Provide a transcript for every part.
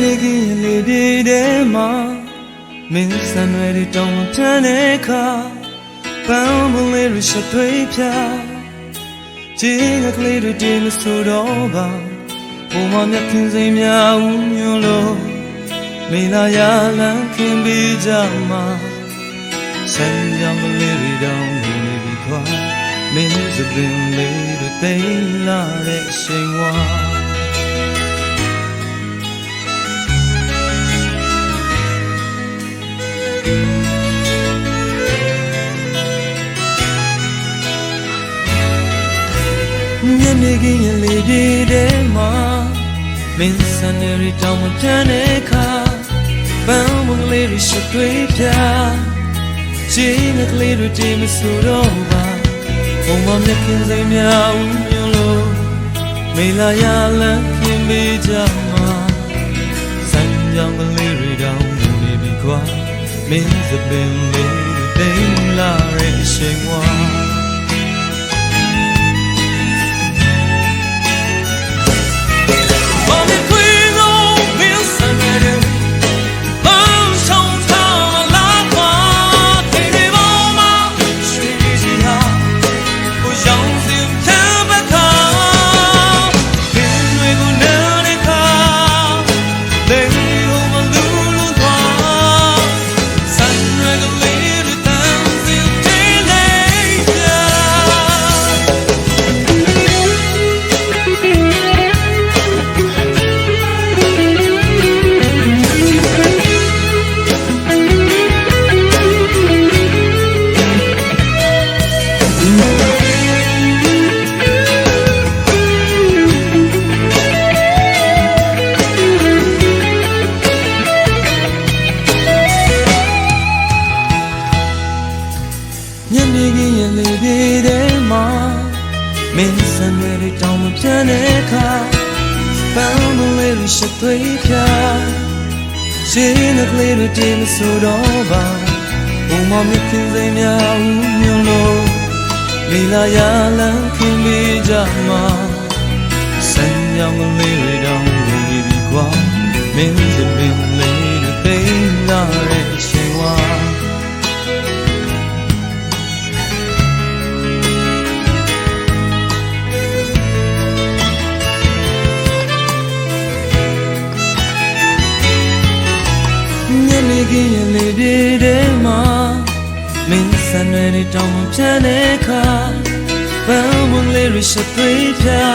ကြီးလေပြေတဲ့မှာမင်းစံရွယ်တွေတောင်းထမ်းတဲ့ခါပန်းမလေးရရှသွေးဖြာချင်းကလေးတွေတင်မဆိုတော့ပါဘုံမမြတ်ခင်စိမ်များဦးညွလို့မင်းလာရလန်းခင်ပေးကြမှာစံကြောင်ကလေးတွေတောင်းနေပြီခွာမင်းစပင်လေးတွေတိမ်လာတဲ့အချိန်ဝါ နေခင်းရလေပြေတဲ့မှာမင်းစံနေရီတောင်းမတန်းတဲ့ခါပန်းမကလေးတွေရှတွေးပြရှင်းကလေးတွေတေးမဆိုတော့ပါဘုံမမြက်ခင်စိမ်များဦးညလို့မေလာရလန်းခင်ပေးကြမှာစံကြောင်ကလေးတွေတောင်းနေပြီခွာမင်းစပင်လေးတွေတိမ်လာတဲ့အချိန်ဝါ ညနေခင်းရလေပြေတဲ့မှာမင်းစံရွယ်တွေတောင်းမပြန်တဲ့အခါပန်းမလေးတွေရှစ်သွေးဖြာရှင်းတဲ့ကလေးတွေတင်းမဆိုတော့ပါဘုံမမြခင်စိမ်များဦးညွန်လို့မိလာရလန်းခင်ပေးကြမှာစံရောင်ကလေးတွေတောင်းနေပြီကွာမင်းစပင်လေးတွေသိမ်းလာတဲ့အ ခင်းရလေပြေတဲ့မှာမင်းစံရွယ်တွေတောင်းမပြန်တဲ့ခါပန်းမလေးရရှိသွေးဖြာ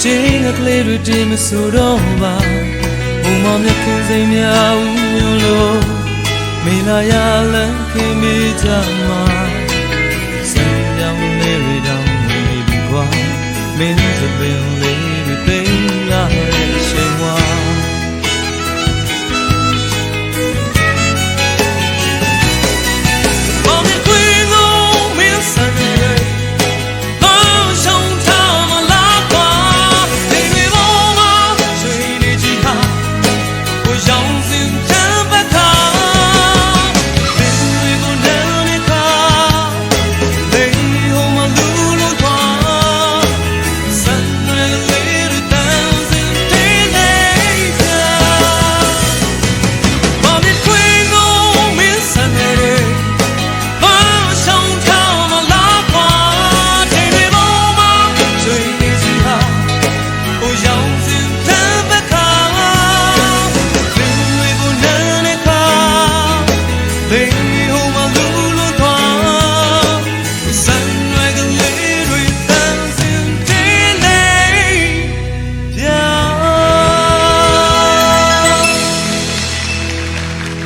ရှင်းကလေးတွေတင်မဆိုတော့ပါဘုံမမြတ်ခင်စိမ်များဦးညွလို့မေလာရလန်းခင်မိကြမှာစံရောင်လေးတွေတောင်းနေပြီကွာမင်းစပင်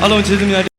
အားလုံးကျေးဇူးများ